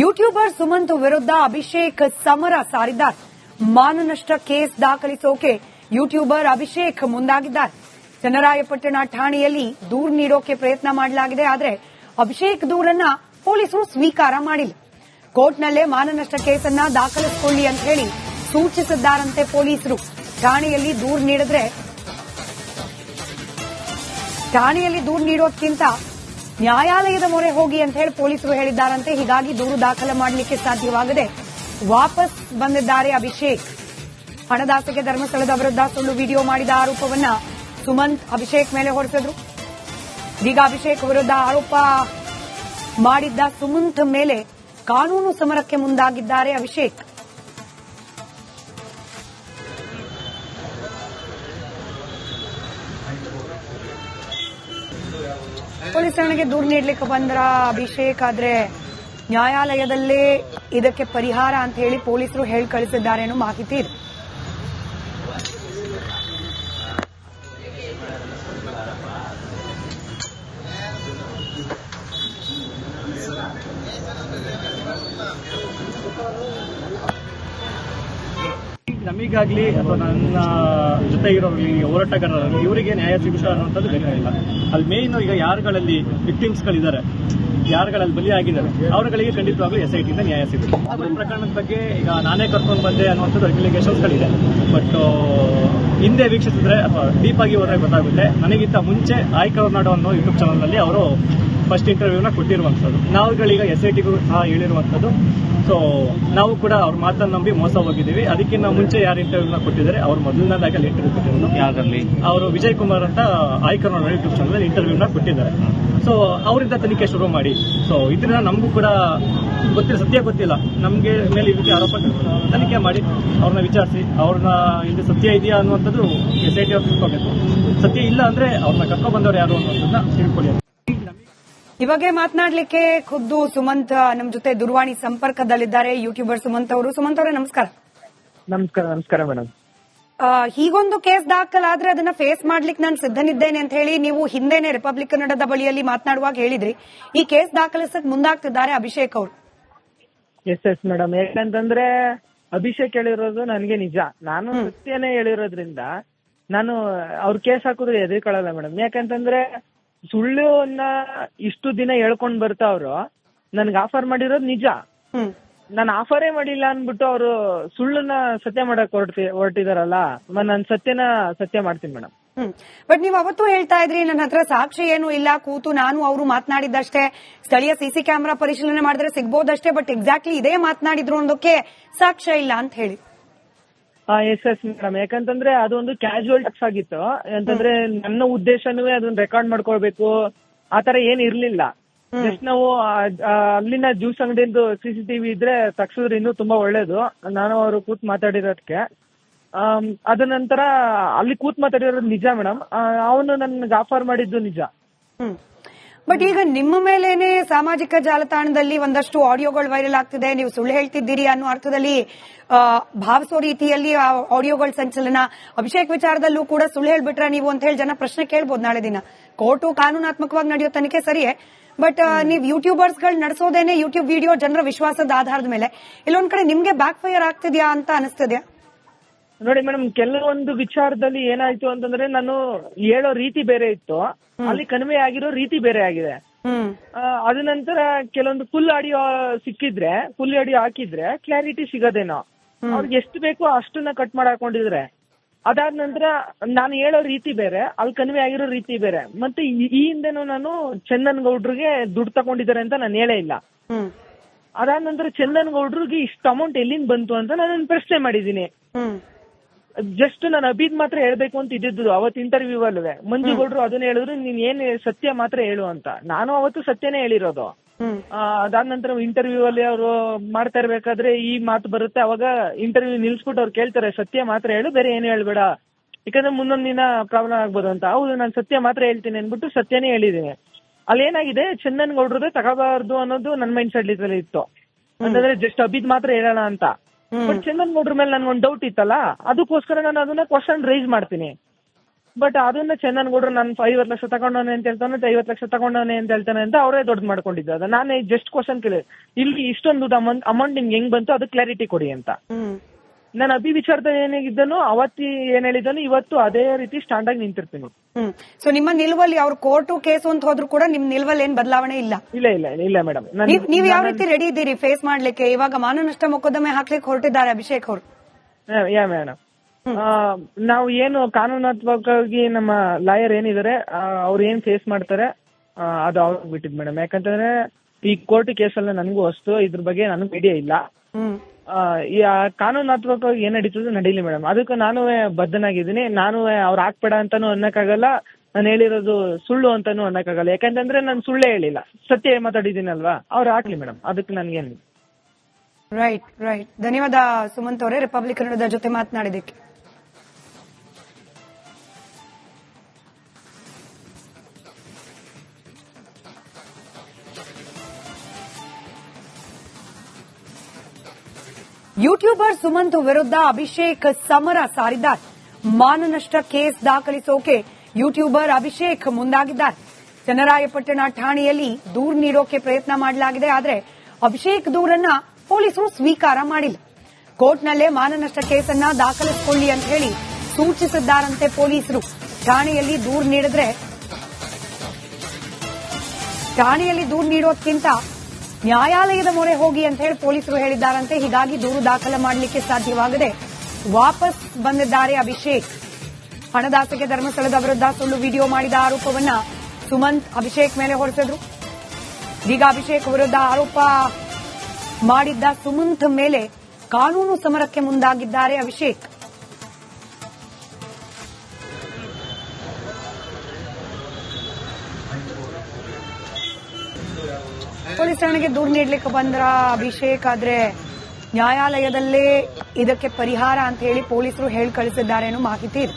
YouTuber Sumanth ವಿರುದ್ಧ ಅಭಿಷೇಕ್ ಸಮರ ಸಾರಿದ್ದಾರೆ. ಮಾನನಷ್ಟ ಕೇಸ್ ದಾಖಲಿಸೋಕೆ ಯೂಟ್ಯೂಬರ್ ಅಭಿಷೇಕ್ ಮುಂದಾಗಿದ್ದಾರೆ. ಚನ್ನರಾಯಪಟ್ಟಣ ಠಾಣೆಯಲ್ಲಿ ದೂರು ನೀಡೋಕೆ ಪ್ರಯತ್ನ ಮಾಡಲಾಗಿದೆ, ಆದರೆ ಅಭಿಷೇಕ್ ದೂರನ್ನ ಪೊಲೀಸರು ಸ್ವೀಕಾರ ಮಾಡಿಲ್ಲ. ಕೋರ್ಟ್ನಲ್ಲೇ ಮಾನನಷ್ಟ ಕೇಸನ್ನ ದಾಖಲಿಸಿಕೊಳ್ಳಿ ಅಂತ ಹೇಳಿ ಸೂಚಿಸಿದ್ದಾರಂತೆ ಪೊಲೀಸರು. ಠಾಣೆಯಲ್ಲಿ ದೂರು ನೀಡಿದ್ರೆ ಠಾಣೆಯಲ್ಲಿ ದೂರು ನೀಡೋದ್ಕಿಂತ ನ್ಯಾಯಾಲಯದ ಮೊರೆ ಹೋಗಿ ಅಂತ ಹೇಳಿ ಪೊಲೀಸರು ಹೇಳಿದ್ದಾರಂತೆ. ಹೀಗಾಗಿ ದೂರು ದಾಖಲೆ ಮಾಡಲಿಕ್ಕೆ ಸಾಧ್ಯವಾಗದೆ ವಾಪಸ್ ಬಂದಿದ್ದಾರೆ ಅಭಿಷೇಕ್. ಹಣದಾಸಿಗೆ ಧರ್ಮಸ್ಥಳದ ವಿರುದ್ಧ ಸುಳ್ಳು ವಿಡಿಯೋ ಮಾಡಿದ ಆರೋಪವನ್ನ ಸುಮಂತ್ ಅಭಿಷೇಕ್ ಮೇಲೆ ಹೊರಿಸಿದ್ರು. ಈಗ ಅಭಿಷೇಕ್ ವಿರುದ್ಧ ಆರೋಪ ಮಾಡಿದ್ದ ಸುಮಂತ್ ಮೇಲೆ ಕಾನೂನು ಸಮರಕ್ಕೆ ಮುಂದಾಗಿದ್ದಾರೆ ಅಭಿಷೇಕ್. ಪೊಲೀಸ್ ಠಾಣೆಗೆ ದೂರು ನೀಡಲಿಕ್ಕೆ ಬಂದ್ರ ಅಭಿಷೇಕ್, ಆದ್ರೆ ನ್ಯಾಯಾಲಯದಲ್ಲೇ ಇದಕ್ಕೆ ಪರಿಹಾರ ಅಂತ ಹೇಳಿ ಪೊಲೀಸರು ಹೇಳಿ ಕಳಿಸಿದ್ದಾರೆ ಅನ್ನೋ ಮಾಹಿತಿ ಇದೆ. ನಮಗಾಗ್ಲಿ ಅಥವಾ ನನ್ನ ಜೊತೆ ಇರೋರಲ್ಲಿ ಹೋರಾಟಗಾರರಲ್ಲಿ ಇವರಿಗೆ ನ್ಯಾಯ ಸಿಗುತ್ತಾ ಅನ್ನುವಂಥದ್ದು ಬೇಕಾಗಿಲ್ಲ ಅಲ್ಲಿ ಮೇನ್ ಈಗ ಯಾರುಗಳಲ್ಲಿ ವಿಕ್ಟಿಮ್ಸ್ಗಳಿದ್ದಾರೆ ಯಾರುಗಳಲ್ಲಿ ಬಲಿಯಾಗಿದ್ದಾರೆ, ಅವರುಗಳಿಗೆ ಖಂಡಿತವಾಗ್ಲೂ ಎಸ್ ಐ ಟಿಯಿಂದ ನ್ಯಾಯ ಸಿಗುತ್ತೆ. ಅದರ ಪ್ರಕರಣದ ಬಗ್ಗೆ ಈಗ ನಾನೇ ಕರ್ಕೊಂಡು ಬಂದೆ ಅನ್ನುವಂಥದ್ದು ಅಪ್ಲಿಕೇಶನ್ಸ್ಗಳಿದೆ ಬಟ್ ಹಿಂದೆ ವೀಕ್ಷಿಸಿದ್ರೆ ಅಥವಾ ಡೀಪ್ ಆಗಿ ಹೋದ್ರೆ ಗೊತ್ತಾಗುತ್ತೆ. ನನಗಿಂತ ಮುಂಚೆ ಆಯ್ ಕರ್ನಾಡು ಅನ್ನೋ ಯೂಟ್ಯೂಬ್ ಚಾನಲ್ನಲ್ಲಿ ಅವರು ಫಸ್ಟ್ ಇಂಟರ್ವ್ಯೂನ ಕೊಟ್ಟಿರುವಂಥದ್ದು. ನಾವುಗಳೀಗ ಎಸ್ ಐ ಟಿಗೂ ಸಹ ಹೇಳಿರುವಂಥದ್ದು. ಸೊ ನಾವು ಕೂಡ ಅವ್ರ ಮಾತನ್ನ ನಂಬಿ ಮೋಸ ಹೋಗಿದ್ದೀವಿ. ಅದಕ್ಕಿಂತ ಮುಂಚೆ ಯಾರು ಇಂಟರ್ವ್ಯೂನ ಕೊಟ್ಟಿದ್ದಾರೆ ಅವ್ರು ಮೊದಲನೇದಾಗ ಇಂಟರ್ವ್ಯೂ ಕೊಟ್ಟಿರೋದು. ಯಾವ್ದ್ರಲ್ಲಿ? ಅವರು ವಿಜಯ್ ಕುಮಾರ್ ಅಂತ ಆಯ್ಕರ್ ಯೂಟ್ಯೂಬ್ ಚಾನಲ್ ಇಂಟರ್ವ್ಯೂನ ಕೊಟ್ಟಿದ್ದಾರೆ. ಸೊ ಅವರಿಂದ ತನಿಖೆ ಶುರು ಮಾಡಿ. ಸೊ ಇದರಿಂದ ನಮಗೂ ಕೂಡ ಗೊತ್ತಿಲ್ಲ ಸತ್ಯ ಗೊತ್ತಿಲ್ಲ. ನಮಗೆ ಮೇಲೆ ಈ ರೀತಿ ಆರೋಪ ತನಿಖೆ ಮಾಡಿ ಅವ್ರನ್ನ ವಿಚಾರಿಸಿ ಅವ್ರನ್ನ ಇದು ಸತ್ಯ ಇದೆಯಾ ಅನ್ನುವಂಥದ್ದು ಎಸ್ ಐ ಟಿ ಅವ್ರು ತಿಳ್ಕೊಬೇಕು. ಸತ್ಯ ಇಲ್ಲ ಅಂದ್ರೆ ಅವ್ರನ್ನ ಕರ್ಕೊಂಡು ಬಂದವ್ರು ಯಾರು ಅನ್ನೋದನ್ನ ತಿಳ್ಕೊಳ್ಳಿ ಈ ಬಗ್ಗೆ ಮಾತನಾಡಲಿಕ್ಕೆ ಖುದ್ದು ಸುಮಂತ್ ನಮ್ಮ ಜೊತೆ ದೂರವಾಣಿ ಸಂಪರ್ಕದಲ್ಲಿದ್ದಾರೆ ಯೂಟ್ಯೂಬರ್ ಸುಮಂತ್ ಅವರು. ಸುಮಂತ್ ಅವರೇ ನಮಸ್ಕಾರ. ನಮಸ್ಕಾರ ನಮಸ್ಕಾರ ಮೇಡಮ್. ಹೀಗೊಂದು ಕೇಸ್ ದಾಖಲಾದ್ರೆ ಅದನ್ನ ಫೇಸ್ ಮಾಡ್ಲಿಕ್ಕೆ ನಾನು ಸಿದ್ಧನಿದ್ದೇನೆ ಅಂತ ಹೇಳಿ ನೀವು ಹಿಂದೆನೆ ರಿಪಬ್ಲಿಕ್ ಕನ್ನಡದ ಬಳಿಯಲ್ಲಿ ಮಾತನಾಡುವಾಗ ಹೇಳಿದ್ರಿ. ಈ ಕೇಸ್ ದಾಖಲಿಸಕ್ ಮುಂದಾಗ್ತಿದ್ದಾರೆ ಅಭಿಷೇಕ್ ಅವರು. Yes yes madam. ಯಾಕಂತಂದ್ರೆ ಅಭಿಷೇಕ್ ಹೇಳಿರೋದು ನನಗೆ ನಿಜ. ನಾನು ಸತ್ಯನೇ ಹೇಳಿರೋದ್ರಿಂದ ನಾನು ಅವ್ರ ಕೇಸ್ ಹಾಕಿದ್ರೆ ಎದುರ್ಕೊಳ್ಳಲ್ಲ ಮೇಡಮ್. ಯಾಕಂತಂದ್ರೆ ಸುಳ್ಳುನ್ನ ಇಷ್ಟು ದಿನ ಹೇಳ್ಕೊಂಡ್ ಬರ್ತಾ ಅವ್ರು ನನ್ಗೆ ಆಫರ್ ಮಾಡಿರೋದು ನಿಜ. ನಾನು ಆಫರೇ ಮಾಡಿಲ್ಲ ಅನ್ಬಿಟ್ಟು ಅವರು ಸುಳ್ಳನ್ನ ಸತ್ಯ ಮಾಡಕ್ ಹೊರಟಿ ಹೊರಟಿದಾರಲ್ಲ ನಾನು ಸತ್ಯನ ಸತ್ಯ ಮಾಡ್ತೀನಿ ಮೇಡಮ್ ಬಟ್ ನೀವು ಅವತ್ತು ಹೇಳ್ತಾ ಇದ್ರಿ ನನ್ನ ಹತ್ರ ಸಾಕ್ಷಿ ಏನು ಇಲ್ಲ ಕೂತು ನಾನು ಅವರು ಮಾತನಾಡಿದ್ದಷ್ಟೇ. ಸ್ಥಳೀಯ ಸಿಸಿ ಕ್ಯಾಮೆರಾ ಪರಿಶೀಲನೆ ಮಾಡಿದ್ರೆ ಸಿಗ್ಬೋದಷ್ಟೇ ಬಟ್ ಎಕ್ಸಾಕ್ಟ್ಲಿ ಇದೇ ಮಾತನಾಡಿದ್ರು ಅನ್ನೋದಕ್ಕೆ ಸಾಕ್ಷ್ಯ ಇಲ್ಲ ಅಂತ ಹೇಳಿ. Yes yes madam. ಯಾಕಂತಂದ್ರೆ ಅದೊಂದು ಕ್ಯಾಶುವಲ್ ಟಚ್ ಆಗಿತ್ತು. ಅಂತಂದ್ರೆ ನನ್ನ ಉದ್ದೇಶನೂ ಅದನ್ನ ರೆಕಾರ್ಡ್ ಮಾಡ್ಕೊಳ್ಬೇಕು. ಆತರ ಏನ್ ಇರ್ಲಿಲ್ಲ. ಜಸ್ಟ್ ನಾವು ಅಲ್ಲಿನ ಜ್ಯೂಸ್ ಅಂಗಡಿಯಿಂದ ಸಿಸಿಟಿವಿ ಇದ್ರೆ ತಕ್ಷಿದ್ರೆ ಇನ್ನೂ ತುಂಬಾ ಒಳ್ಳೇದು. ನಾನು ಅವರು ಕೂತ್ ಮಾತಾಡಿರೋದಕ್ಕೆ ಅದ ನಂತರ ಅಲ್ಲಿ ಕೂತ್ ಮಾತಾಡಿರೋದು ನಿಜ ಮೇಡಮ್. ಅವನು ನನ್ಗೆ ಆಫರ್ ಮಾಡಿದ್ದು ನಿಜ. ಬಟ್ ಈಗ ನಿಮ್ಮ ಮೇಲೇನೆ ಸಾಮಾಜಿಕ ಜಾಲತಾಣದಲ್ಲಿ ಒಂದಷ್ಟು ಆಡಿಯೋಗಳು ವೈರಲ್ ಆಗ್ತಿದೆ. ನೀವು ಸುಳ್ಳು ಹೇಳ್ತಿದ್ದೀರಿ ಅನ್ನೋ ಅರ್ಥದಲ್ಲಿ ಭಾವಿಸೋ ರೀತಿಯಲ್ಲಿ ಆ ಆಡಿಯೋಗಳ ಸಂಚಲನ. ಅಭಿಷೇಕ್ ವಿಚಾರದಲ್ಲೂ ಕೂಡ ಸುಳ್ಳು ಹೇಳ್ಬಿಟ್ರೆ ನೀವು ಅಂತ ಹೇಳಿ ಜನ ಪ್ರಶ್ನೆ ಕೇಳ್ಬೋದು ನಾಳೆ ದಿನ. ಕೋರ್ಟು ಕಾನೂನಾತ್ಮಕವಾಗಿ ನಡೆಯೋ ತನಿಖೆ ಸರಿಯೇ. ಬಟ್ ನೀವು ಯೂಟ್ಯೂಬರ್ಸ್ಗಳು ನಡೆಸೋದೇನೆ ಯೂಟ್ಯೂಬ್ ವಿಡಿಯೋ ಜನರ ವಿಶ್ವಾಸದ ಆಧಾರದ ಮೇಲೆ. ಇಲ್ಲೊಂದ್ ಕಡೆ ನಿಮ್ಗೆ ಬ್ಯಾಕ್ ಫೈರ್ ಆಗ್ತಿದ್ಯಾ ಅಂತ ಅನಿಸ್ತಿದ್ಯಾ ನೋಡಿ ಮೇಡಮ್ ಕೆಲವೊಂದು ವಿಚಾರದಲ್ಲಿ ಏನಾಯ್ತು ಅಂತಂದ್ರೆ ನಾನು ಹೇಳೋ ರೀತಿ ಬೇರೆ ಇತ್ತು. ಅಲ್ಲಿ ಕಡಿಮೆ ಆಗಿರೋ ರೀತಿ ಬೇರೆ ಆಗಿದೆ. ಅದ ನಂತರ ಕೆಲವೊಂದು ಫುಲ್ ಆಡಿಯೋ ಸಿಕ್ಕಿದ್ರೆ ಫುಲ್ ಆಡಿಯೋ ಹಾಕಿದ್ರೆ ಕ್ಲಾರಿಟಿ ಸಿಗೋದೇನೋ. ಅವ್ರಿಗೆ ಎಷ್ಟು ಬೇಕೋ ಅಷ್ಟನ್ನ ಕಟ್ ಮಾಡಿ ಹಾಕೊಂಡಿದ್ರೆ ಅದಾದ ನಂತರ ನಾನು ಹೇಳೋ ರೀತಿ ಬೇರೆ ಅಲ್ಲಿ ಕಣಿವೆ ಆಗಿರೋ ರೀತಿ ಬೇರೆ. ಮತ್ತೆ ಈ- ಹಿಂದೆನು ನಾನು ಚಂದನ್ ಗೌಡ್ರಿಗೆ ದುಡ್ಡು ತಗೊಂಡಿದ್ದಾರೆ ಅಂತ ನಾನು ಹೇಳೇ ಇಲ್ಲ. ಅದಾದ ನಂತರ ಚಂದನ್ ಗೌಡ್ರಿಗೆ ಇಷ್ಟು ಅಮೌಂಟ್ ಎಲ್ಲಿಂದ ಬಂತು ಅಂತ ನಾನು ಪ್ರಶ್ನೆ ಮಾಡಿದೀನಿ ಹ್ಮ್. ಜಸ್ಟ್ ನಾನು ಅಭಿದ್ ಮಾತ್ರ ಹೇಳ್ಬೇಕು ಅಂತ ಇದ್ದಿದ್ದು ಅವತ್ತು ಇಂಟರ್ವ್ಯೂ ಅಲ್ವೇ ಮಂಜು ಗೌಡ್ರು ಅದನ್ನ ಹೇಳಿದ್ರು ನೀನ್ ಏನ್ ಸತ್ಯ ಮಾತ್ರ ಹೇಳು ಅಂತ. ನಾನು ಅವತ್ತು ಸತ್ಯನೇ ಹೇಳಿರೋದು. ಆ, ಅದಾದ ನಂತರ ಇಂಟರ್ವ್ಯೂ ಅಲ್ಲಿ ಅವರು ಮಾಡ್ತಾ ಇರ್ಬೇಕಾದ್ರೆ ಈ ಮಾತು ಬರುತ್ತೆ. ಅವಾಗ ಇಂಟರ್ವ್ಯೂ ನಿಲ್ಸ್ಬಿಟ್ಟು ಅವ್ರು ಕೇಳ್ತಾರೆ ಸತ್ಯ ಮಾತ್ರ ಹೇಳು ಬೇರೆ ಏನು ಹೇಳ್ಬೇಡ. ಯಾಕಂದ್ರೆ ಮುಂದೊಂದ್ ದಿನ ಪ್ರಾಬ್ಲಮ್ ಆಗ್ಬೋದು ಅಂತ. ಹೌದು ನಾನು ಸತ್ಯ ಮಾತ್ರ ಹೇಳ್ತೀನಿ ಅನ್ಬಿಟ್ಟು ಸತ್ಯನೇ ಹೇಳಿದೀನಿ. ಅಲ್ಲಿ ಏನಾಗಿದೆ ಚಂದನ್ ಗೌಡ್ರದ್ದು ತಗೋಬಾರ್ದು ಅನ್ನೋದು ನನ್ನ ಮೈಂಡ್ ಸೆಟ್ ಇತ್ತು. ಅಂತಂದ್ರೆ ಜಸ್ಟ್ ಅಭಿದ್ ಮಾತ್ರ ಹೇಳೋಣ ಅಂತ. ಬಟ್ ಚಂದನ್ ಗೌಡ್ರ ಮೇಲೆ ನನ್ಗೊಂದು ಡೌಟ್ ಇತ್ತಲ್ಲ ಅದಕ್ಕೋಸ್ಕರ ನಾನು ಅದನ್ನ ಕ್ವಶನ್ ರೈಸ್ ಮಾಡ್ತೀನಿ. ಬಟ್ ಅದನ್ನ ಚಂದನ್ಗೌಡ್ರು ನಾನು ಐವತ್ತು ಲಕ್ಷ ತಗೊಂಡೋನೆ ಅಂತ ಹೇಳ್ತಾನೆ ಐವತ್ತು ಲಕ್ಷ ತಗೊಂಡೋನೆ ಅಂತ ಹೇಳ್ತಾನೆ ಅಂತ ಅವರೇ ದೊಡ್ಡ ಮಾಡ್ಕೊಂಡಿದ್ದು. ಅದ ನಾನೇ ಜಸ್ಟ್ ಕ್ವಶನ್ ಕೇಳಿದೆ. ಇಲ್ಲಿ ಇಷ್ಟೊಂದು ಅಮೌಂಟ್ ಅಮೌಂಟ್ ನಿಮ್ಗೆ ಹೆಂಗ್ ಬಂತು ಅದು ಕ್ಲಾರಿಟಿ ಕೊಡಿ ಅಂತ. ನಾನು ಅಭಿ ವಿಚಾರದ ಏನಾಗಿದ್ದನು ಅವತ್ತಿ ಏನ್ ಹೇಳಿದ್ದಾನು ಇವತ್ತು ಅದೇ ರೀತಿ ಸ್ಟ್ಯಾಂಡ್ ಆಗಿ ನಿಂತಿರ್ತೀನಿ. ಹ್ಮ್. ಸೊ ನಿಮ್ಮ ನಿಲುವಲ್ಲಿ ಅವ್ರ ಕೋರ್ಟು ಕೇಸು ಅಂತ ಹೋದ್ರು ಕೂಡ ನಿಮ್ ನಿಲುವಲ್ಲಿ ಏನ್ ಬದಲಾವಣೆ ಇಲ್ಲ? ಇಲ್ಲ ಇಲ್ಲ ಇಲ್ಲ ಮೇಡಮ್ ನೀವ್ ಯಾವ ರೀತಿ ರೆಡಿ ಇದ್ದೀರಿ ಫೇಸ್ ಮಾಡ್ಲಿಕ್ಕೆ? ಇವಾಗ ಮಾನನಷ್ಟ ಮೊಕದ್ದಮೆ ಹಾಕ್ಲಿಕ್ಕೆ ಹೊರಟಿದ್ದಾರೆ ಅಭಿಷೇಕ್ ಅವರು. ಯಾ ಮೇಡಮ್ ನಾವು ಏನು ಕಾನೂನಾತ್ಮಕವಾಗಿ ನಮ್ಮ ಲಾಯರ್ ಏನಿದ್ದಾರೆ ಅವ್ರು ಏನ್ ಫೇಸ್ ಮಾಡ್ತಾರೆ ಅದು ಅವ್ರಿಗೆ ಬಿಟ್ಟಿದ್ ಮೇಡಮ್ ಯಾಕಂತಂದ್ರೆ ಈ ಕೋರ್ಟ್ ಕೇಸಲ್ಲ ನನಗೂ ಅಷ್ಟು ಇದ್ರ ಬಗ್ಗೆ ನನಗೆ ಐಡಿಯಾ ಇಲ್ಲ. ಈ ಕಾನೂನಾತ್ಮಕವಾಗಿ ಏನ್ ನಡೀತದೆ ನಡೀಲಿ ಮೇಡಮ್. ಅದಕ್ಕೆ ನಾನು ಬದ್ಧನಾಗಿದ್ದೀನಿ. ನಾನು ಅವ್ರು ಹಾಕ್ಬೇಡ ಅಂತಾನು ಅನ್ನಕ್ಕಾಗಲ್ಲ. ನಾನು ಹೇಳಿರೋದು ಸುಳ್ಳು ಅಂತಾನು ಅನ್ನಕ್ಕಾಗಲ್ಲ. ಯಾಕಂತಂದ್ರೆ ನಾನು ಸುಳ್ಳೇ ಹೇಳಿಲ್ಲ. ಸತ್ಯ ಮಾತಾಡಿದ್ದೀನಲ್ವಾ? ಅವ್ರು ಹಾಕ್ಲಿ ಮೇಡಮ್. ಅದಕ್ಕೆ ನನ್ಗೇನು ರೈಟ್ ರೈಟ್ ಧನ್ಯವಾದ ಸುಮಂತ್ ಅವರೇ. ರಿಪಬ್ಲಿಕ್ ಕನ್ನಡದ ಜೊತೆ ಮಾತನಾಡಿದಕ್ಕೆ ಯೂಟ್ಯೂಬರ್ ಸುಮಂತ್ ವಿರುದ್ಧ ಅಭಿಷೇಕ್ ಸಮರ ಸಾರಿದ್ದಾರೆ. ಮಾನನಷ್ಟ ಕೇಸ್ ದಾಖಲಿಸೋಕೆ ಯೂಟ್ಯೂಬರ್ ಅಭಿಷೇಕ್ ಮುಂದಾಗಿದ್ದಾರೆ. ಚನ್ನರಾಯಪಟ್ಟಣ ಠಾಣೆಯಲ್ಲಿ ದೂರು ನೀಡೋಕೆ ಪ್ರಯತ್ನ ಮಾಡಲಾಗಿದೆ, ಆದರೆ ಅಭಿಷೇಕ್ ದೂರನ್ನ ಪೊಲೀಸರು ಸ್ವೀಕಾರ ಮಾಡಿಲ್ಲ. ಕೋರ್ಟ್ನಲ್ಲೇ ಮಾನನಷ್ಟ ಕೇಸನ್ನ ದಾಖಲಿಸಿಕೊಳ್ಳಿ ಅಂತ ಹೇಳಿ ಸೂಚಿಸಿದ್ದಾರಂತೆ ಪೊಲೀಸರು. ಠಾಣೆಯಲ್ಲಿ ದೂರು ನೀಡಿದ್ರೆ ಠಾಣೆಯಲ್ಲಿ ದೂರು ನೀಡೋದ್ಕಿಂತ ನ್ಯಾಯಾಲಯದ ಮೊರೆ ಹೋಗಿ ಅಂತ ಹೇಳಿ ಪೊಲೀಸರು ಹೇಳಿದ್ದಾರಂತೆ. ಹೀಗಾಗಿ ದೂರು ದಾಖಲೆ ಮಾಡಲಿಕ್ಕೆ ಸಾಧ್ಯವಾಗದೆ ವಾಪಸ್ ಬಂದಿದ್ದಾರೆ ಅಭಿಷೇಕ್. ಹಣದಾಸಿಗೆ ಧರ್ಮಸ್ಥಳದ ವಿರುದ್ಧ ಸುಳ್ಳು ವಿಡಿಯೋ ಮಾಡಿದ ಆರೋಪವನ್ನ ಸುಮಂತ್ ಅಭಿಷೇಕ್ ಮೇಲೆ ಹೊರಿಸಿದ್ರು. ಈಗ ಅಭಿಷೇಕ್ ವಿರುದ್ಧ ಆರೋಪ ಮಾಡಿದ್ದ ಸುಮಂತ್ ಮೇಲೆ ಕಾನೂನು ಸಮರಕ್ಕೆ ಮುಂದಾಗಿದ್ದಾರೆ ಅಭಿಷೇಕ್. ಠಾಣೆಗೆ ದೂರು ನೀಡಲಿಕ್ಕೆ ಬಂದ್ರ ಅಭಿಷೇಕ್ ಆದ್ರೆ ನ್ಯಾಯಾಲಯದಲ್ಲೇ ಇದಕ್ಕೆ ಪರಿಹಾರ ಅಂತ ಹೇಳಿ ಪೊಲೀಸರು ಹೇಳಿ ಕಳಿಸಿದ್ದಾರೆ ಅನ್ನೋ ಮಾಹಿತಿ ಇದೆ.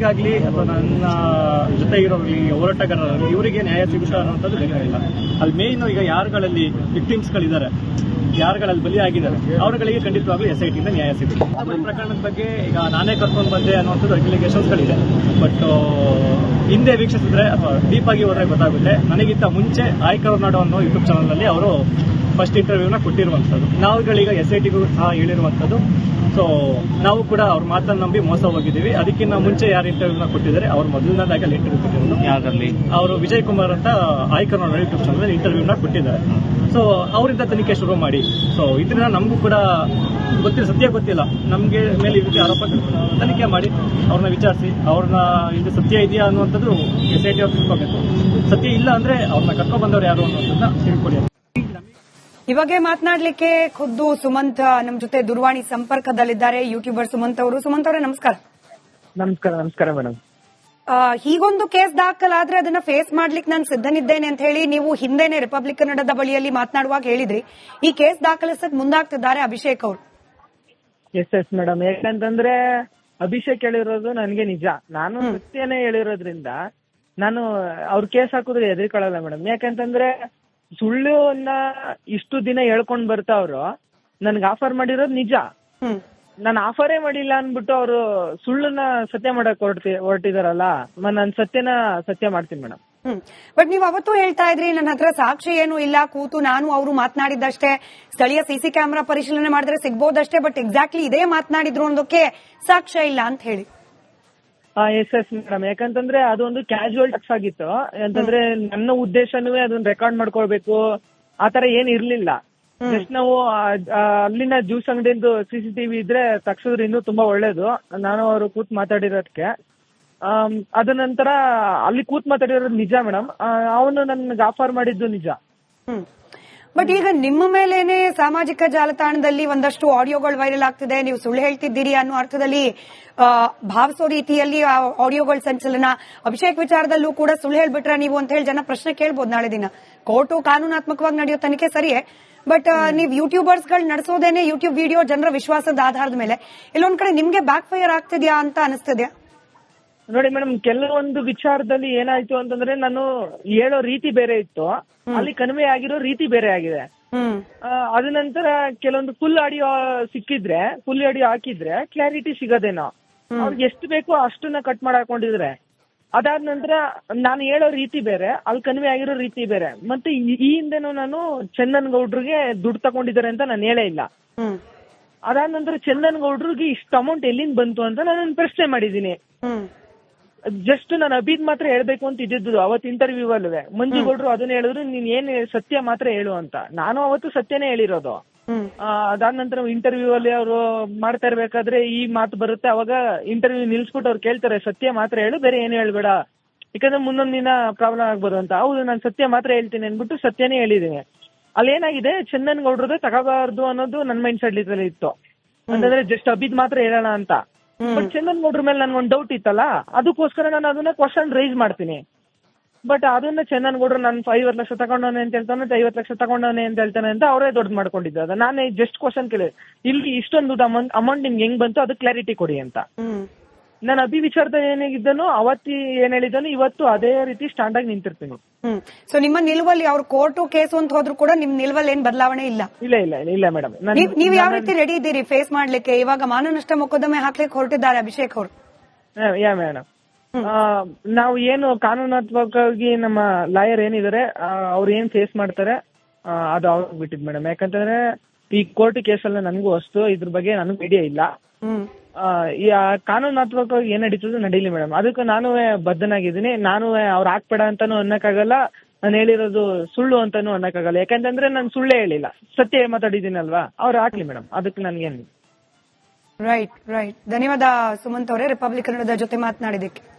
ನಮಗಾಗ್ಲಿ ಅಥವಾ ನನ್ನ ಜೊತೆ ಇರೋರ್ಲಿ, ಹೋರಾಟಗಾರರಲ್ಲಿ ಇವರಿಗೆ ನ್ಯಾಯ ಸಿಗುತ್ತಾ ಅನ್ನುವಂಥದ್ದು ಬೇಕಾಗಿಲ್ಲ. ಅಲ್ಲಿ ಮೇಯ್ನು ಈಗ ಯಾರುಗಳಲ್ಲಿ ವಿಕ್ಟಿಮ್ಸ್ಗಳಿದ್ದಾರೆ ಯಾರುಗಳಲ್ಲಿ ಬಲಿ ಆಗಿದ್ದಾರೆ ಅವರುಗಳಿಗೆ ಖಂಡಿತವಾಗ್ಲೂ ಎಸ್ ಐ ಟಿಯಿಂದ ನ್ಯಾಯ ಸಿಗುತ್ತೆ. ಪ್ರಕರಣದ ಬಗ್ಗೆ ಈಗ ನಾನೇ ಕರ್ಕೊಂಡು ಬಂದೆ ಅನ್ನುವಂಥದ್ದು ಅಪ್ಲಿಕೇಶನ್ಸ್ಗಳಿದೆ ಬಟ್ ಹಿಂದೆ ವೀಕ್ಷಿಸಿದ್ರೆ ಅಥವಾ ಡೀಪ್ ಆಗಿ ಹೋದ್ರೆ ಗೊತ್ತಾಗುತ್ತೆ. ನನಗಿಂತ ಮುಂಚೆ ಆಯ್ಕರ್ ನಾಡು ಅನ್ನೋ ಯೂಟ್ಯೂಬ್ ಚಾನಲ್ ಅವರು ಫಸ್ಟ್ ಇಂಟರ್ವ್ಯೂನ ಕೊಟ್ಟಿರುವಂಥದ್ದು. ನಾವುಗಳೀಗ ಎಸ್ ಐ ಟಿಗೂ ಸಹ ಹೇಳಿರುವಂಥದ್ದು. ಸೊ ನಾವು ಕೂಡ ಅವ್ರ ಮಾತನ್ನ ನಂಬಿ ಮೋಸ ಹೋಗಿದ್ದೀವಿ. ಅದಕ್ಕಿಂತ ಮುಂಚೆ ಯಾರು ಇಂಟರ್ವ್ಯೂನ ಕೊಟ್ಟಿದ್ದಾರೆ ಅವ್ರ ಮೊದಲನೇದಾಗಿ ಅಲ್ಲಿ ಇಂಟರ್ವ್ಯೂ ಕೊಟ್ಟಿರೋದು. ಯಾವ್ದ್ರಲ್ಲಿ? ಅವರು ವಿಜಯ್ ಕುಮಾರ್ ಅಂತ ಆಯ್ಕೆ ಯೂಟ್ಯೂಬ್ ಚಾನಲ್ ಇಂಟರ್ವ್ಯೂನ ಕೊಟ್ಟಿದ್ದಾರೆ. ಸೊ ಅವರಿಂದ ತನಿಖೆ ಶುರು ಮಾಡಿ. ಸೊ ಇದರಿಂದ ನಮಗೂ ಕೂಡ ಗೊತ್ತಿಲ್ಲ ಸತ್ಯ ಗೊತ್ತಿಲ್ಲ. ನಮಗೆ ಮೇಲೆ ಈ ರೀತಿ ಆರೋಪ ತನಿಖೆ ಮಾಡಿ ಅವ್ರನ್ನ ವಿಚಾರಿಸಿ ಅವ್ರನ್ನ ಇದು ಸತ್ಯ ಇದೆಯಾ ಅನ್ನುವಂಥದ್ದು ಎಸ್ ಐ ಟಿ ಅವ್ರು ತಿಳ್ಕೊಬೇಕು. ಸತ್ಯ ಇಲ್ಲ ಅಂದ್ರೆ ಅವ್ರನ್ನ ಕರ್ಕೊಂಡ್ ಬಂದವ್ರು ಯಾರು ಅನ್ನೋದನ್ನ ತಿಳ್ಕೊಳ್ಳಿ ಈ ಬಗ್ಗೆ ಮಾತನಾಡಲಿಕ್ಕೆ ಖುದ್ದು ಸುಮಂತ್ ನಮ್ಮ ಜೊತೆ ದೂರವಾಣಿ ಸಂಪರ್ಕದಲ್ಲಿದ್ದಾರೆ ಯೂಟ್ಯೂಬರ್ ಸುಮಂತ್ ಅವರು. ಸುಮಂತ್ ಅವರೇ ನಮಸ್ಕಾರ. ನಮಸ್ಕಾರ ನಮಸ್ಕಾರ ಮೇಡಮ್. ಆ, ಹೀಗೊಂದು ಕೇಸ್ ದಾಖಲಾದ್ರೆ ಅದನ್ನ ಫೇಸ್ ಮಾಡ್ಲಿಕ್ಕೆ ನಾನು ಸಿದ್ಧನಿದ್ದೇನೆ ಅಂತ ಹೇಳಿ ನೀವು ಹಿಂದೆನೆ ರಿಪಬ್ಲಿಕ್ ಕನ್ನಡದ ಬಳಿಯಲ್ಲಿ ಮಾತನಾಡುವಾಗ ಹೇಳಿದ್ರಿ. ಈ ಕೇಸ್ ದಾಖಲಿಸಕ್ ಮುಂದಾಗ್ತಿದ್ದಾರೆ ಅಭಿಷೇಕ್ ಅವರು. Yes yes madam. ಯಾಕಂತಂದ್ರೆ ಅಭಿಷೇಕ್ ಹೇಳಿರೋದು ನನ್ಗೆ ನಿಜ. ನಾನು ಸತ್ಯನೇ ಹೇಳಿರೋದ್ರಿಂದ ನಾನು ಅವ್ರ ಕೇಸ್ ಹಾಕಿದ್ರೆ ಎದುರ್ಕೊಳ್ಳಲ್ಲ ಮೇಡಮ್. ಯಾಕಂತಂದ್ರೆ ಸುಳ್ಳುನ್ನ ಇಷ್ಟು ದಿನ ಹೇಳ್ಕೊಂಡ್ ಬರ್ತಾವ್ರು ನನ್ಗೆ ಆಫರ್ ಮಾಡಿರೋದು ನಿಜ. ನಾನ್ ಆಫರೇ ಮಾಡಿಲ್ಲ ಅನ್ಬಿಟ್ಟು ಅವರು ಸುಳ್ಳನ್ನ ಸತ್ಯ ಮಾಡಕ್ ಹೊರಟಿ ಹೊರಟಿದಾರಲ್ಲ ನಾನು ಸತ್ಯನ ಸತ್ಯ ಮಾಡ್ತೀನಿ ಮೇಡಮ್ ಹ್ಮ್. ಬಟ್ ನೀವು ಅವತ್ತು ಹೇಳ್ತಾ ಇದ್ರಿ ನನ್ನ ಹತ್ರ ಸಾಕ್ಷಿ ಏನು ಇಲ್ಲ ಕೂತು ನಾನು ಅವರು ಮಾತನಾಡಿದ್ದಷ್ಟೇ. ಸ್ಥಳೀಯ ಸಿಸಿ ಕ್ಯಾಮೆರಾ ಪರಿಶೀಲನೆ ಮಾಡಿದ್ರೆ ಸಿಗ್ಬೋದಷ್ಟೇ ಬಟ್ ಎಕ್ಸಾಕ್ಟ್ಲಿ ಇದೇ ಮಾತನಾಡಿದ್ರು ಅನ್ನೋದಕ್ಕೆ ಸಾಕ್ಷ್ಯ ಇಲ್ಲ ಅಂತ ಹೇಳಿ. Yes yes madam. ಯಾಕಂತಂದ್ರೆ ಅದೊಂದು ಕ್ಯಾಶುವಲ್ ಟಚ್ ಆಗಿತ್ತು. ಅಂತಂದ್ರೆ ನನ್ನ ಉದ್ದೇಶನೂ ಅದನ್ನ ರೆಕಾರ್ಡ್ ಮಾಡ್ಕೊಳ್ಬೇಕು. ಆತರ ಏನ್ ಇರ್ಲಿಲ್ಲ. ಜಸ್ಟ್ ನಾವು ಅಲ್ಲಿನ ಜ್ಯೂಸ್ ಅಂಗಡಿಯಿಂದ ಸಿಸಿಟಿವಿ ಇದ್ರೆ ತಕ್ಷದ್ರ ಇನ್ನೂ ತುಂಬಾ ಒಳ್ಳೇದು. ನಾನು ಅವರು ಕೂತ್ ಮಾತಾಡಿರೋದಕ್ಕೆ ಅದ ನಂತರ ಅಲ್ಲಿ ಕೂತ್ ಮಾತಾಡಿರೋದು ನಿಜ ಮೇಡಮ್. ಅವನು ನನ್ಗೆ ಆಫರ್ ಮಾಡಿದ್ದು ನಿಜ. ಬಟ್ ಈಗ ನಿಮ್ಮ ಮೇಲೇನೆ ಸಾಮಾಜಿಕ ಜಾಲತಾಣದಲ್ಲಿ ಒಂದಷ್ಟು ಆಡಿಯೋಗಳು ವೈರಲ್ ಆಗ್ತಿದೆ. ನೀವು ಸುಳ್ಳು ಹೇಳ್ತಿದ್ದೀರಿ ಅನ್ನೋ ಅರ್ಥದಲ್ಲಿ ಭಾವಿಸೋ ರೀತಿಯಲ್ಲಿ ಆ ಆಡಿಯೋಗಳ ಸಂಚಲನ. ಅಭಿಷೇಕ್ ವಿಚಾರದಲ್ಲೂ ಕೂಡ ಸುಳ್ಳು ಹೇಳ್ಬಿಟ್ರ ನೀವು ಅಂತ ಹೇಳಿ ಜನ ಪ್ರಶ್ನೆ ಕೇಳ್ಬೋದು ನಾಳೆ ದಿನ. ಕೋರ್ಟು ಕಾನೂನಾತ್ಮಕವಾಗಿ ನಡೆಯೋ ತನಿಖೆ ಸರಿಯೇ ಬಟ್ ನೀವು ಯೂಟ್ಯೂಬರ್ಸ್ಗಳು ನಡೆಸೋದೇನೆ ಯೂಟ್ಯೂಬ್ ವಿಡಿಯೋ ಜನರ ವಿಶ್ವಾಸದ ಆಧಾರದ ಮೇಲೆ. ಇಲ್ಲೊಂದ್ ಕಡೆ ನಿಮ್ಗೆ ಬ್ಯಾಕ್ ಫೈರ್ ಆಗ್ತಿದ್ಯಾ ಅಂತ ಅನಿಸ್ತಿದ್ಯಾ ನೋಡಿ ಮೇಡಮ್ ಕೆಲವೊಂದು ವಿಚಾರದಲ್ಲಿ ಏನಾಯ್ತು ಅಂತಂದ್ರೆ ನಾನು ಹೇಳೋ ರೀತಿ ಬೇರೆ ಇತ್ತು. ಅಲ್ಲಿ ಕನ್ವೆ ಆಗಿರೋ ರೀತಿ ಬೇರೆ ಆಗಿದೆ. ಅದ ನಂತರ ಕೆಲವೊಂದು ಫುಲ್ ಆಡಿಯೋ ಸಿಕ್ಕಿದ್ರೆ ಫುಲ್ ಆಡಿಯೋ ಹಾಕಿದ್ರೆ ಕ್ಲಾರಿಟಿ ಸಿಗೋದೇನೋ. ಅವ್ರಿಗೆ ಎಷ್ಟು ಬೇಕೋ ಅಷ್ಟನ್ನ ಕಟ್ ಮಾಡಿ ಹಾಕೊಂಡಿದ್ರೆ. ಅದಾದ ನಂತರ ನಾನು ಹೇಳೋ ರೀತಿ ಬೇರೆ ಅಲ್ಲಿ ಕನ್ವೆ ಆಗಿರೋ ರೀತಿ ಬೇರೆ. ಮತ್ತೆ ಈ ಹಿಂದೆನೂ ನಾನು ಚಂದನ್ ಗೌಡ್ರಿಗೆ ದುಡ್ಡು ತಗೊಂಡಿದ್ದಾರೆ ಅಂತ ನಾನು ಹೇಳೇ ಇಲ್ಲ. ಅದಾದ ನಂತರ ಚಂದನ್ ಗೌಡ್ರಿಗೆ ಇಷ್ಟು ಅಮೌಂಟ್ ಎಲ್ಲಿಂದ ಬಂತು ಅಂತ ನಾನು ಪ್ರಶ್ನೆ ಮಾಡಿದ್ದೀನಿ. ಜಸ್ಟ್ ನಾನು ಅಭಿದ್ ಮಾತ್ರ ಹೇಳ್ಬೇಕು ಅಂತ ಇದ್ದಿದ್ದು ಅವತ್ತು ಇಂಟರ್ವ್ಯೂ ಅಲ್ವೇ ಮಂಜು ಗೌಡ್ರು ಅದನ್ನ ಹೇಳಿದ್ರು ನೀನ್ ಏನ್ ಸತ್ಯ ಮಾತ್ರ ಹೇಳು ಅಂತ. ನಾನು ಅವತ್ತು ಸತ್ಯನೇ ಹೇಳಿರೋದು. ಆ, ಅದಾದ ನಂತರ ಇಂಟರ್ವ್ಯೂ ಅಲ್ಲಿ ಅವರು ಮಾಡ್ತಾ ಇರ್ಬೇಕಾದ್ರೆ ಈ ಮಾತು ಬರುತ್ತೆ. ಅವಾಗ ಇಂಟರ್ವ್ಯೂ ನಿಲ್ಸ್ಬಿಟ್ಟು ಅವ್ರು ಕೇಳ್ತಾರೆ ಸತ್ಯ ಮಾತ್ರ ಹೇಳು ಬೇರೆ ಏನು ಹೇಳ್ಬೇಡ. ಯಾಕಂದ್ರೆ ಮುಂದೊಂದ್ ದಿನ ಪ್ರಾಬ್ಲಮ್ ಆಗ್ಬೋದು ಅಂತ. ಹೌದು ನಾನು ಸತ್ಯ ಮಾತ್ರ ಹೇಳ್ತೀನಿ ಅನ್ಬಿಟ್ಟು ಸತ್ಯನೇ ಹೇಳಿದ್ದೀನಿ. ಅಲ್ಲಿ ಏನಾಗಿದೆ ಚಂದನ್ ಗೌಡ್ರದ್ದು ತಗೋಬಾರ್ದು ಅನ್ನೋದು ನನ್ನ ಮೈಂಡ್ ಸೆಟ್ ಇತ್ತು. ಅಂತಂದ್ರೆ ಜಸ್ಟ್ ಅಬಿದ್ ಮಾತ್ರ ಹೇಳೋಣ ಅಂತ. ಬಟ್ ಚಂದನ್ ಗೌಡ್ರ ಮೇಲೆ ನನ್ಗೊಂದು ಡೌಟ್ ಇತ್ತಲ್ಲ ಅದಕ್ಕೋಸ್ಕರ ನಾನು ಅದನ್ನ ಕ್ವಶನ್ ರೈಸ್ ಮಾಡ್ತೀನಿ. ಬಟ್ ಅದನ್ನ ಚಂದನ್ ಗೌಡ್ರು ನಾನು ಐವತ್ತು ಲಕ್ಷ ತಗೊಂಡವನೆ ಅಂತ ಹೇಳ್ತಾನೆ ಐವತ್ತು ಲಕ್ಷ ತಗೊಂಡವನೆ ಅಂತ ಹೇಳ್ತಾನೆ ಅಂತ ಅವರೇ ದೊಡ್ಡ ಮಾಡ್ಕೊಂಡಿದ್ದು. ಅದ ನಾನೇ ಜಸ್ಟ್ ಕ್ವಶನ್ ಕೇಳಿದೆ. ಇಲ್ಲಿ ಇಷ್ಟೊಂದು ಅಮೌಂಟ್ ಅಮೌಂಟ್ ನಿಮ್ಗೆ ಹೆಂಗ್ ಬಂತು ಅದು ಕ್ಲಾರಿಟಿ ಕೊಡಿ ಅಂತ. ನಾನು ಅಭಿ ವಿಚಾರದ ಏನಾಗಿದ್ದನೋ ಅವತ್ತಿ ಏನ್ ಹೇಳಿದ್ದಾನೋ ಇವತ್ತು ಅದೇ ರೀತಿ ಸ್ಟ್ಯಾಂಡ್ ಆಗಿ ನಿಂತಿರ್ತೀನಿ. ಹ್ಮ್. ಸೊ ನಿಮ್ಮ ನಿಲುವಲ್ಲಿ ಅವ್ರ ಕೋರ್ಟು ಕೇಸು ಅಂತ ಹೋದ್ರು ಕೂಡ ನಿಮ್ ನಿಲುವಲ್ಲಿ ಏನ್ ಬದಲಾವಣೆ ಇಲ್ಲ? ಇಲ್ಲ ಇಲ್ಲ ಇಲ್ಲ ಮೇಡಮ್ ನೀವ್ ಯಾವ ರೀತಿ ರೆಡಿ ಇದ್ದೀರಿ ಫೇಸ್ ಮಾಡ್ಲಿಕ್ಕೆ? ಇವಾಗ ಮಾನನಷ್ಟ ಮೊಕದ್ದಮೆ ಹಾಕ್ಲಿಕ್ಕೆ ಹೊರಟಿದ್ದಾರೆ ಅಭಿಷೇಕ್ ಅವರು. ಯಾ ಮೇಡಮ್ ನಾವು ಏನು ಕಾನೂನಾತ್ಮಕವಾಗಿ ನಮ್ಮ ಲಾಯರ್ ಏನಿದ್ದಾರೆ ಅವ್ರು ಏನ್ ಫೇಸ್ ಮಾಡ್ತಾರೆ ಅದು ಅವ್ರಿಗೆ ಬಿಟ್ಟಿದ್ ಮೇಡಮ್ ಯಾಕಂತಂದ್ರೆ ಈ ಕೋರ್ಟ್ ಕೇಸಲ್ಲ ನನಗೂ ಅಷ್ಟು ಇದ್ರ ಬಗ್ಗೆ ನನಗೂ ಐಡಿಯಾ ಇಲ್ಲ. ಕಾನೂನಾತ್ಮಕವಾಗಿ ಏನ್ ನಡೀತದೆ ನಡೀಲಿ ಮೇಡಮ್. ಅದಕ್ಕೆ ನಾನು ಬದ್ಧನಾಗಿದ್ದೀನಿ. ನಾನು ಅವ್ರು ಹಾಕ್ಬೇಡ ಅಂತಾನು ಅನ್ನಕ್ಕಾಗಲ್ಲ. ನಾನು ಹೇಳಿರೋದು ಸುಳ್ಳು ಅಂತಾನು ಅನ್ನಕ್ಕಾಗಲ್ಲ. ಯಾಕಂತಂದ್ರೆ ನಾನು ಸುಳ್ಳೇ ಹೇಳಿಲ್ಲ. ಸತ್ಯ ಮಾತಾಡಿದ್ದೀನಲ್ವಾ? ಅವ್ರು ಹಾಕ್ಲಿ ಮೇಡಮ್. ಅದಕ್ಕೆ ನನ್ಗೇನು ರೈಟ್ ರೈಟ್ ಧನ್ಯವಾದ ಸುಮಂತ್ ಅವರೇ ರಿಪಬ್ಲಿಕ್ ಕನ್ನಡದ ಜೊತೆ ಮಾತನಾಡಿದಕ್ಕೆ